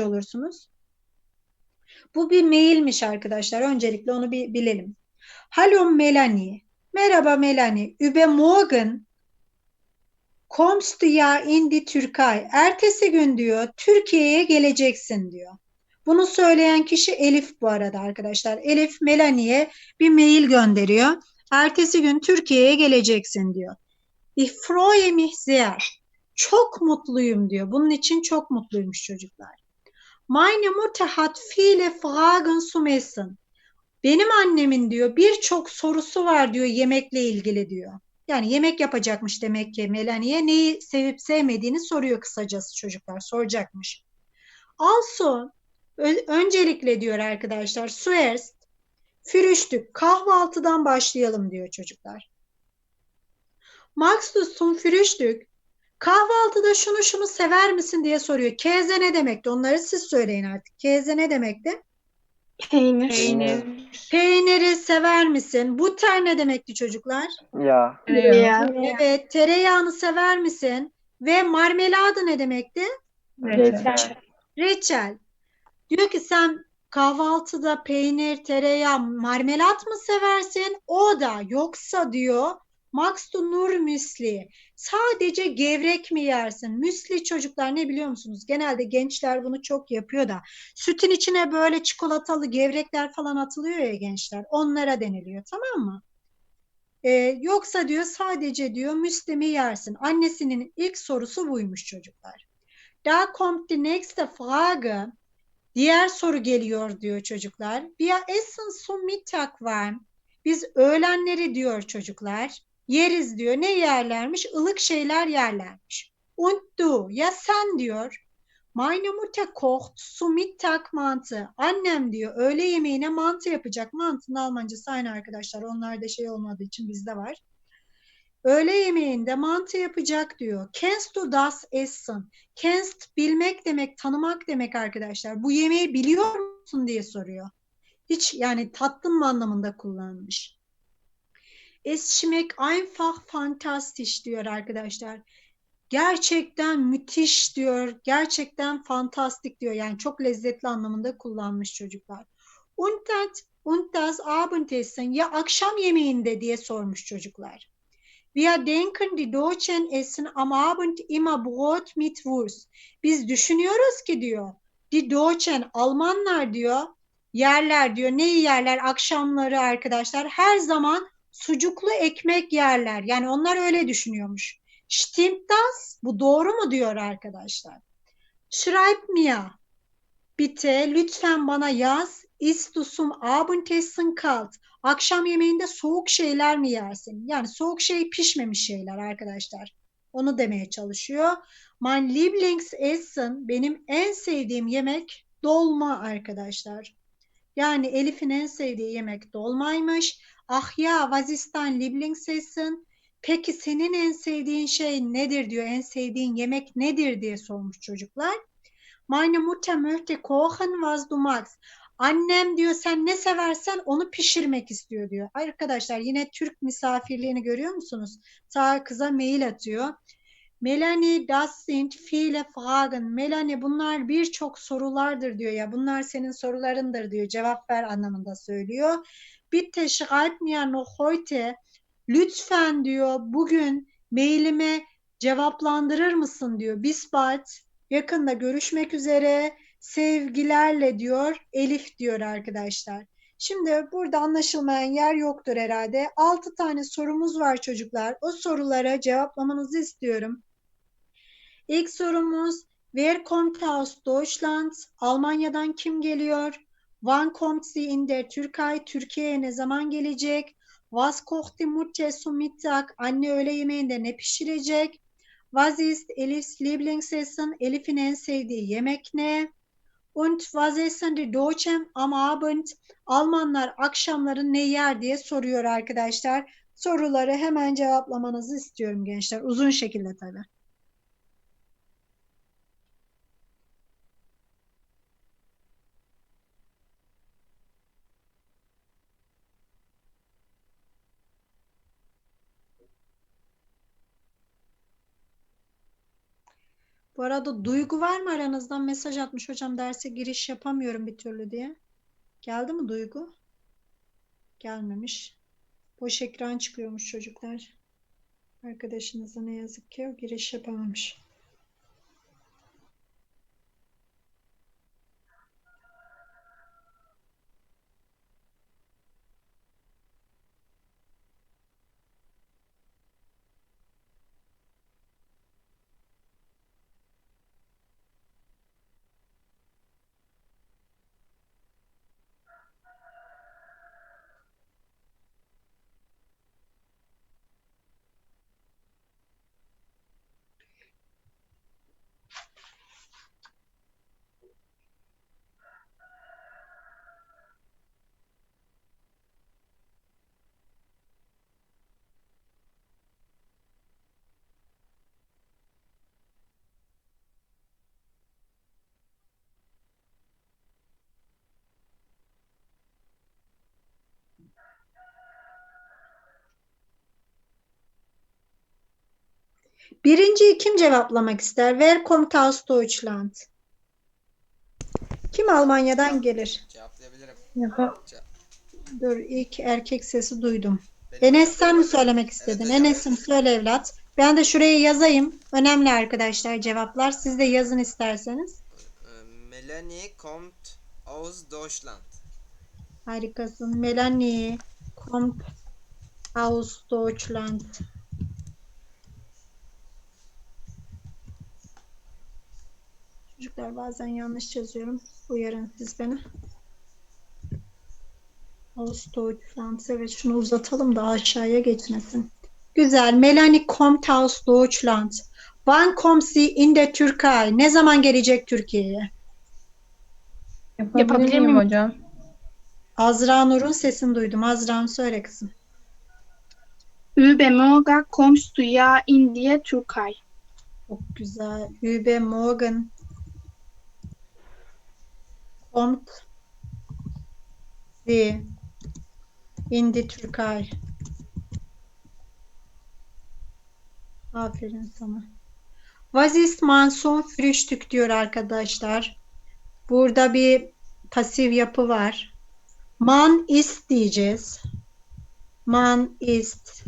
olursunuz. Bu bir mailmiş arkadaşlar. Öncelikle onu bir bilelim. Hallo Melanie. Merhaba Melanie. Über morgen kommst ja in die Türkei. Ertesi gün diyor Türkiye'ye geleceksin diyor. Bunu söyleyen kişi Elif bu arada arkadaşlar. Elif Melanie'ye bir mail gönderiyor. Ertesi gün Türkiye'ye geleceksin diyor. Ich freue mich sehr. Çok mutluyum diyor. Bunun için çok mutluymuş çocuklar. Meine Mutter hat viele Fragen zum Essen. Benim annemin diyor birçok sorusu var diyor yemekle ilgili diyor. Yani yemek yapacakmış demek ki Melanie. Neyi sevip sevmediğini soruyor kısacası çocuklar. Soracakmış. Also öncelikle diyor arkadaşlar zuerst frühstück kahvaltıdan başlayalım diyor çocuklar. Du zum Frühstück kahvaltıda şunu şunu sever misin diye soruyor. Keze ne demekti? Onları siz söyleyin artık. Keze ne demekti? Peynir. Peynir. Peyniri sever misin? Butter ne demekti çocuklar? Ya. Ya. Evet. Tereyağını sever misin? Ve marmeladı ne demekti? Reçel. Reçel. Diyor ki sen kahvaltıda peynir, tereyağı, marmelat mı seversin? O da yoksa diyor Max Nur müsli. Sadece gevrek mi yersin? Müsli çocuklar ne biliyor musunuz? Genelde gençler bunu çok yapıyor da. Sütün içine böyle çikolatalı gevrekler falan atılıyor ya gençler. Onlara deniliyor tamam mı? Ee, yoksa diyor sadece diyor müsli mi yersin? Annesinin ilk sorusu buymuş çocuklar. Da kommt die nächste Frage. Diğer soru geliyor diyor çocuklar. Wir essen zum Mittag warm. Biz öğlenleri diyor çocuklar yeriz diyor. Ne yerlermiş? Ilık şeyler yerlermiş. Und du ya sen diyor. Meine Mutter kocht zum Mittag mantı. Annem diyor öğle yemeğine mantı yapacak. Mantının Almancası aynı arkadaşlar. Onlarda şey olmadığı için bizde var. Öğle yemeğinde mantı yapacak diyor. Kennst du das essen? Kennst bilmek demek, tanımak demek arkadaşlar. Bu yemeği biliyor musun diye soruyor. Hiç yani tattın mı anlamında kullanmış. Es schmeckt einfach fantastisch diyor arkadaşlar. Gerçekten müthiş diyor. Gerçekten fantastik diyor. Yani çok lezzetli anlamında kullanmış çocuklar. Und das, und das Abendessen ya akşam yemeğinde diye sormuş çocuklar. Wir denken die Deutschen essen am Abend immer Brot mit Wurst. Biz düşünüyoruz ki diyor. Die Deutschen Almanlar diyor yerler diyor. Neyi yerler akşamları arkadaşlar? Her zaman sucuklu ekmek yerler. Yani onlar öyle düşünüyormuş. Stimmt das? Bu doğru mu diyor arkadaşlar. Schreib mir bitte lütfen bana yaz. Ist du zum Abendessen kalt? Akşam yemeğinde soğuk şeyler mi yersin? Yani soğuk şey pişmemiş şeyler arkadaşlar. Onu demeye çalışıyor. Mein Lieblingsessen benim en sevdiğim yemek dolma arkadaşlar. Yani Elif'in en sevdiği yemek dolmaymış. Ah ya was ist dein Lieblingsessen? Peki senin en sevdiğin şey nedir diyor. En sevdiğin yemek nedir diye sormuş çocuklar. Meine Mutter möchte kochen was du magst. Annem diyor sen ne seversen onu pişirmek istiyor diyor. Arkadaşlar yine Türk misafirliğini görüyor musunuz? Sağ kıza mail atıyor. Melanie, das sind viele Fragen. Melanie bunlar birçok sorulardır diyor ya. Bunlar senin sorularındır diyor. Cevap ver anlamında söylüyor. Bitte schreib mir noch heute. Lütfen diyor bugün mailime cevaplandırır mısın diyor. Bis bald. Yakında görüşmek üzere. Sevgilerle diyor. Elif diyor arkadaşlar. Şimdi burada anlaşılmayan yer yoktur herhalde. Altı tane sorumuz var çocuklar. O sorulara cevaplamanızı istiyorum. İlk sorumuz Wer kommt aus Deutschland? Almanya'dan kim geliyor? Wann kommt sie in? Türkiye'ye ne zaman gelecek? Was kocht die Mutter? Anne öğle yemeğinde ne pişirecek? Was ist Elif's Lieblingsessen? Elif'in en sevdiği yemek ne? Und was essen die Deutschen am Abend? Almanlar akşamları ne yer diye soruyor arkadaşlar. Soruları hemen cevaplamanızı istiyorum gençler. Uzun şekilde tabii. Bu arada Duygu var mı aranızdan mesaj atmış hocam derse giriş yapamıyorum bir türlü diye. Geldi mi Duygu? Gelmemiş. Boş ekran çıkıyormuş çocuklar. Arkadaşınıza ne yazık ki o giriş yapamamış. Birinciyi kim cevaplamak ister? Wer kommt aus Deutschland? Kim Almanya'dan gelir? Cevaplayabilirim. Yapa Dur ilk erkek sesi duydum. Benim Enes sen mi söylemek istedin? hocam. Enes'im söyle evlat. Ben de şuraya yazayım. Önemli arkadaşlar cevaplar. Siz de yazın isterseniz. Ee, Melanie kommt aus Deutschland. Harikasın. Melanie kommt aus Deutschland. Çocuklar bazen yanlış yazıyorum. Uyarın siz beni. Aus Deutschland. Evet şunu uzatalım da aşağıya geçmesin. Güzel. Melanie kommt aus Deutschland. Wann kommt sie in der Türkei? Ne zaman gelecek Türkiye'ye? yapabilir Yapabilir miyim hocam? Azra Nur'un sesini duydum. Azra'm söyle kızım. Übermorgen kommst du ja in die Türkei. Çok güzel. Übermorgen kommt sie in die Türkei. Aferin sana. Was ist mein son Frühstück diyor arkadaşlar. Burada bir pasif yapı var. Man ist diyeceğiz. Man ist.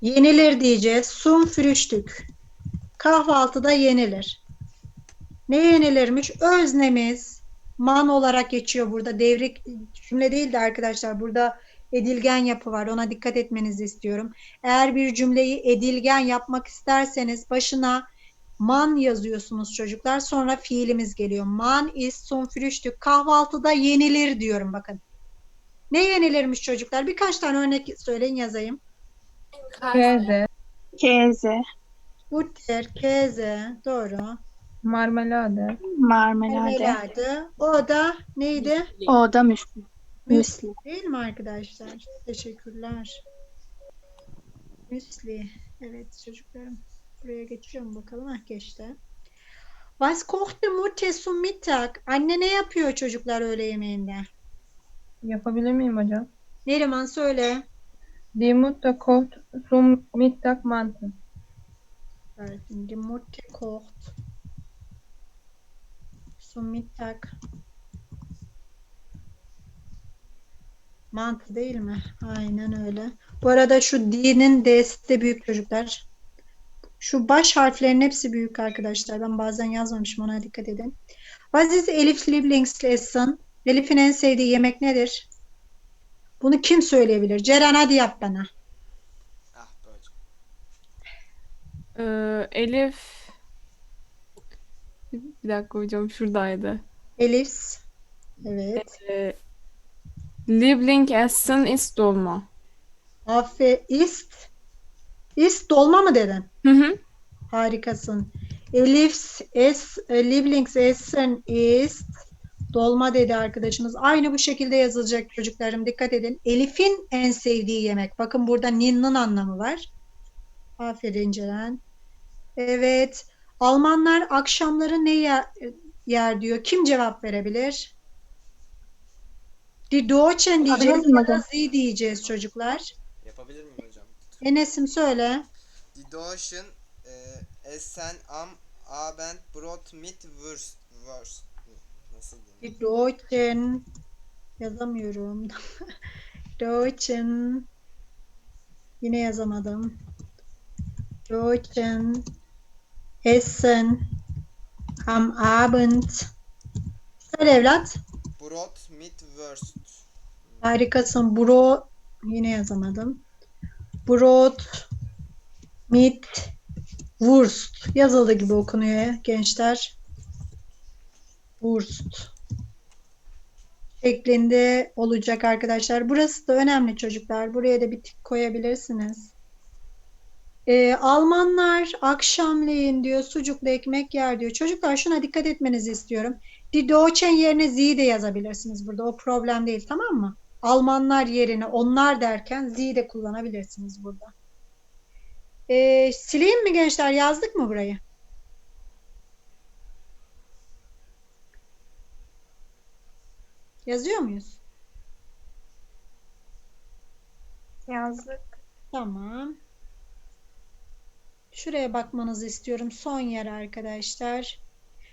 Yenilir diyeceğiz. Sun Frühstück. Kahvaltıda yenilir. Ne yenilirmiş? Öznemiz man olarak geçiyor burada. Devrik cümle değil de arkadaşlar burada edilgen yapı var. Ona dikkat etmenizi istiyorum. Eğer bir cümleyi edilgen yapmak isterseniz başına man yazıyorsunuz çocuklar. Sonra fiilimiz geliyor. Man ist zum Frühstück. Kahvaltıda yenilir diyorum bakın. Ne yenilirmiş çocuklar? Birkaç tane örnek söyleyin yazayım. Keze, Käse, Butter, keze, doğru. Marmelade, Marmelade. Marmelade. O da neydi? O da müsli. Müsli. Değil mi arkadaşlar? Teşekkürler. Müsli. Evet çocuklarım. Buraya geçiyorum bakalım. Ah geçti. Was kochte Mutter zum Mittag? Anne ne yapıyor çocuklar öğle yemeğinde? yapabilir miyim hocam? Neriman söyle. Die Mutter kocht zum Mittag Mantel. Die Mutter kocht zum Mittag. Mantı değil mi? Aynen öyle. Bu arada şu D'nin D'si de büyük çocuklar. Şu baş harflerin hepsi büyük arkadaşlar. Ben bazen yazmamışım ona dikkat edin. Was ist Elif's Lieblingsessen? Elif'in en sevdiği yemek nedir? Bunu kim söyleyebilir? Ceren hadi yap bana. Ah. Ee, Elif bir dakika hocam şuradaydı. Elif's. Evet. Ee, Lieblingsessen ist dolma. Afe ist. Ist dolma mı dedin? Hı hı. Harikasın. Elif's es, Lieblingsessen ist dolma dedi arkadaşımız. Aynı bu şekilde yazılacak çocuklarım. Dikkat edin. Elif'in en sevdiği yemek. Bakın burada nin'nin anlamı var. Aferin Ceren. Evet. Almanlar akşamları ne yer, yer diyor. Kim cevap verebilir? Die Deutschen diyeceğiz ya da? Sie diyeceğiz çocuklar. Yapabilir miyim hocam? Enes'im söyle. Die Deutschen e, Essen am Abend Brot mit Wurst. Wurst. Nasıl diyeyim? Die Deutschen yazamıyorum. Deutschen yine yazamadım. Deutschen essen am Abend. Söyle evlat. Brot mit Wurst. Harikasın. Bro yine yazamadım. Brot mit Wurst. Yazıldığı gibi okunuyor gençler. Wurst şeklinde olacak arkadaşlar. Burası da önemli çocuklar. Buraya da bir tik koyabilirsiniz. Ee, Almanlar akşamleyin diyor sucuklu ekmek yer diyor. Çocuklar şuna dikkat etmenizi istiyorum. Die Deutschen yerine Sie de yazabilirsiniz burada. O problem değil tamam mı? Almanlar yerine onlar derken Sie de kullanabilirsiniz burada. Ee, sileyim mi gençler? Yazdık mı burayı? Yazıyor muyuz? Yazdık. Tamam. Şuraya bakmanızı istiyorum. Son yer arkadaşlar.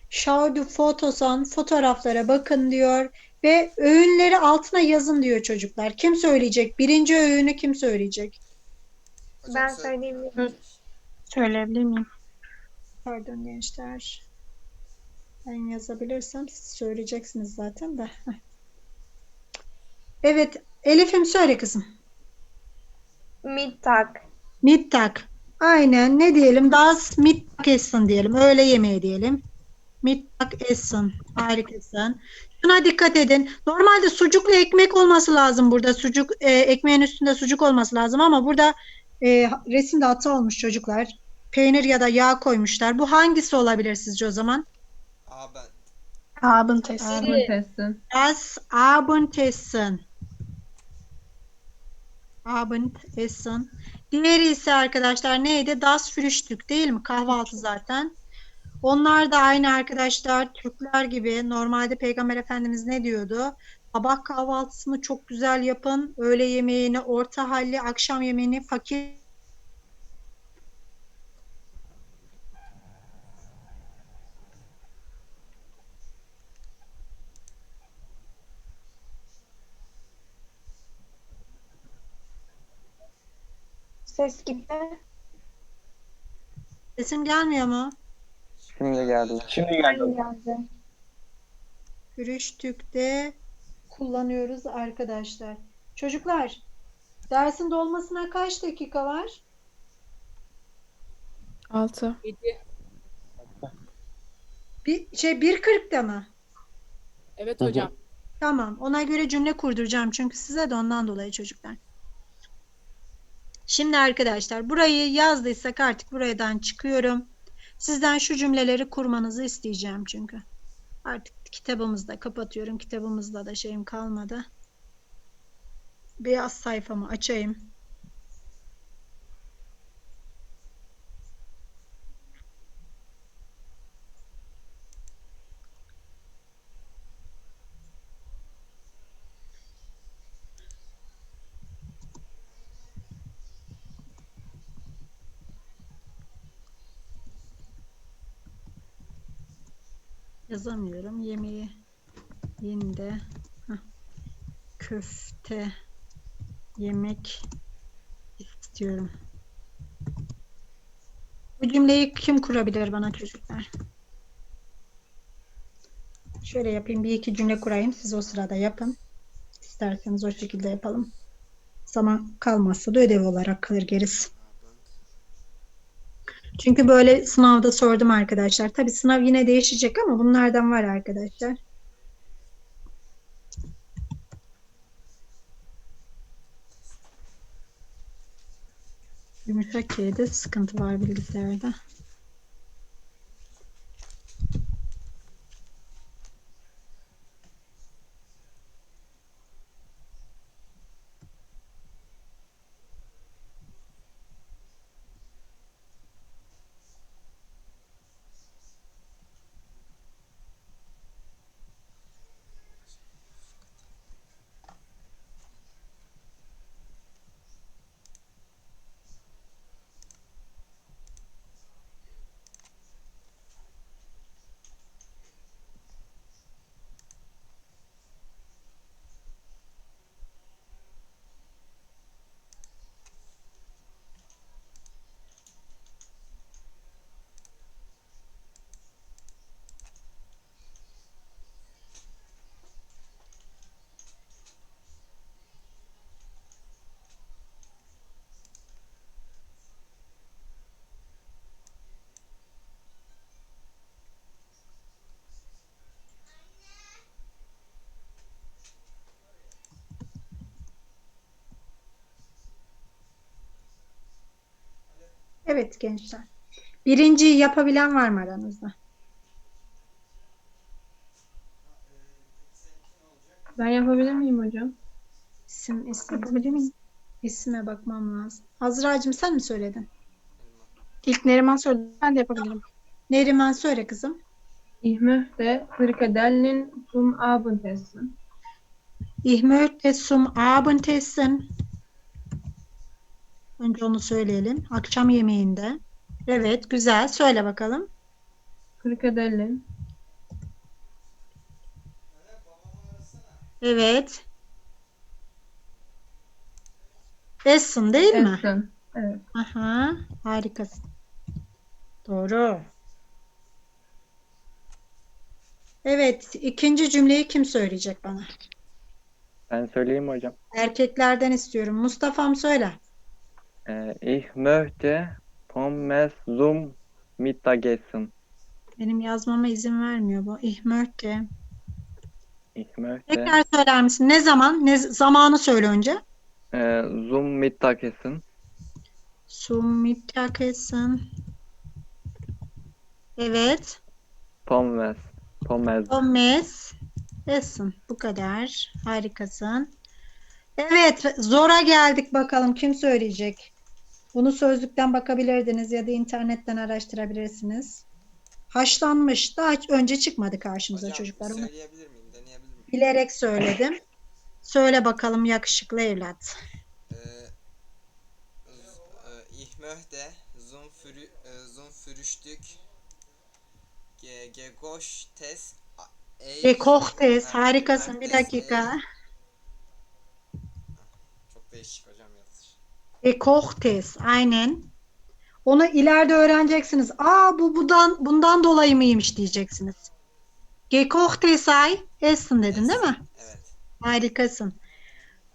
Schau die Fotos an. Fotoğraflara bakın diyor. Ve öğünleri altına yazın diyor çocuklar. Kim söyleyecek? Birinci öğünü kim söyleyecek? Hocam Ben sö- söyleyeyim mi? Söyleyebilir miyim? Pardon gençler. Ben yazabilirsem siz söyleyeceksiniz zaten de. Evet. Elif'im söyle kızım. Mittag. Mittag. Aynen. Ne diyelim? Das Mittagessen diyelim. Öğle yemeği diyelim. Mittagessen. Harikasın. Şuna dikkat edin. Normalde sucuklu ekmek olması lazım burada. Sucuk e, ekmeğin üstünde sucuk olması lazım ama burada e, resimde hata olmuş çocuklar. Peynir ya da yağ koymuşlar. Bu hangisi olabilir sizce o zaman? Abend. Abendessen. Abendessen. Das Abendessen. Abendessen. Diğeri ise arkadaşlar neydi? Das Frühstück değil mi? Kahvaltı zaten. Onlar da aynı arkadaşlar Türkler gibi normalde Peygamber Efendimiz ne diyordu? Sabah kahvaltısını çok güzel yapın. Öğle yemeğini orta halli, akşam yemeğini fakir Ses gitti. Sesim gelmiyor mu? Şimdi geldi. Şimdi Ben geldi. Frühstük'te kullanıyoruz arkadaşlar. Çocuklar, dersin dolmasına kaç dakika var? 6. Bir şey 1.40'da mı? Evet hocam. Tamam. Ona göre cümle kurduracağım çünkü size de ondan dolayı çocuklar. Şimdi arkadaşlar burayı yazdıysak artık buradan çıkıyorum. Sizden şu cümleleri kurmanızı isteyeceğim çünkü. Artık kitabımızda kapatıyorum. Kitabımızda da şeyim kalmadı. Beyaz sayfamı açayım. Yazamıyorum. Yemeği yinde köfte yemek istiyorum. Bu cümleyi kim kurabilir bana çocuklar? Şöyle yapayım. Bir iki cümle kurayım. Siz o sırada yapın. İsterseniz o şekilde yapalım. Zaman kalmazsa da ödev olarak kalır gerisi. Çünkü böyle sınavda sordum arkadaşlar. Tabii sınav yine değişecek ama bunlardan var arkadaşlar. Yumuşak Y'de sıkıntı var bilgisayarda. Evet gençler. Birinciyi yapabilen var mı aranızda? Ben yapabilir miyim hocam? İsim, isim, Yapabilir miyim? isime bakmam lazım. Azra'cığım sen mi söyledin? İlk Neriman söyledi. Ben de yapabilirim. Neriman söyle kızım. Ich möchte Frikadellen zum Abendessen. Ich möchte zum Abendessen. Önce onu söyleyelim. Akşam yemeğinde. Evet, güzel. Söyle bakalım. Frikadellen Evet. Essen değil mi? essen. Evet. Aha, harikasın. Doğru. Evet, ikinci cümleyi kim söyleyecek bana? Ben söyleyeyim mi hocam? Erkeklerden istiyorum. Mustafa'm söyle. Ee, ich möchte Pommes zum Mittagessen. Benim yazmama izin vermiyor bu. Ich möchte. Ich möchte Tekrar söyler misin? Ne zaman? Ne zamanı söyle önce. äh, zum Mittagessen. Zum Mittagessen. Evet. Pommes. Pommes. Pommes essen. Bu kadar. Harikasın. Evet, zora geldik bakalım. Kim söyleyecek? Bunu sözlükten bakabilirdiniz ya da internetten araştırabilirsiniz. Haşlanmış. Daha hiç önce çıkmadı karşımıza Hocam çocuklar. Onu söyleyebilir miyim? Deneyebilir miyim? bilerek söyledim. Söyle bakalım yakışıklı evlat. Äh, z- äh, ich möchte zum, Frü äh, zum Frühstück ge gekochtes Ei- Gekochtes. Ha, Harikasın. Bir dakika. Çok değişik hocam yazış. Gekochtes. Aynen. Onu ileride öğreneceksiniz. Aa bu bundan, bundan dolayı mıymış diyeceksiniz. Gekochtes ay essen dedin değil mi? Evet. Harikasın.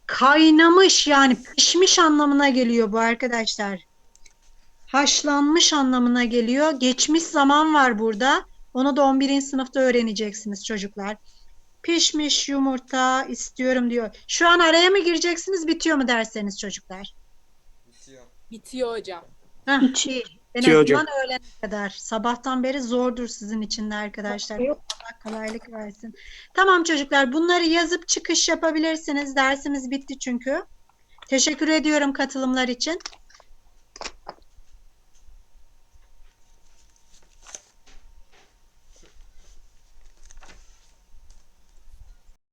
Kaynamış yani pişmiş anlamına geliyor bu arkadaşlar. Haşlanmış anlamına geliyor. Geçmiş zaman var burada. Onu da 11. sınıfta öğreneceksiniz çocuklar. Pişmiş yumurta istiyorum diyor. Şu an araya mı gireceksiniz, bitiyor mu derseniz çocuklar? Bitiyor. Bitiyor hocam. Heh, iyi. En Bitiyor azından öğlene kadar. Sabahtan beri zordur sizin için de arkadaşlar. Yok. Allah kolaylık versin. Tamam çocuklar bunları yazıp çıkış yapabilirsiniz. Dersimiz bitti çünkü. Teşekkür ediyorum katılımlar için.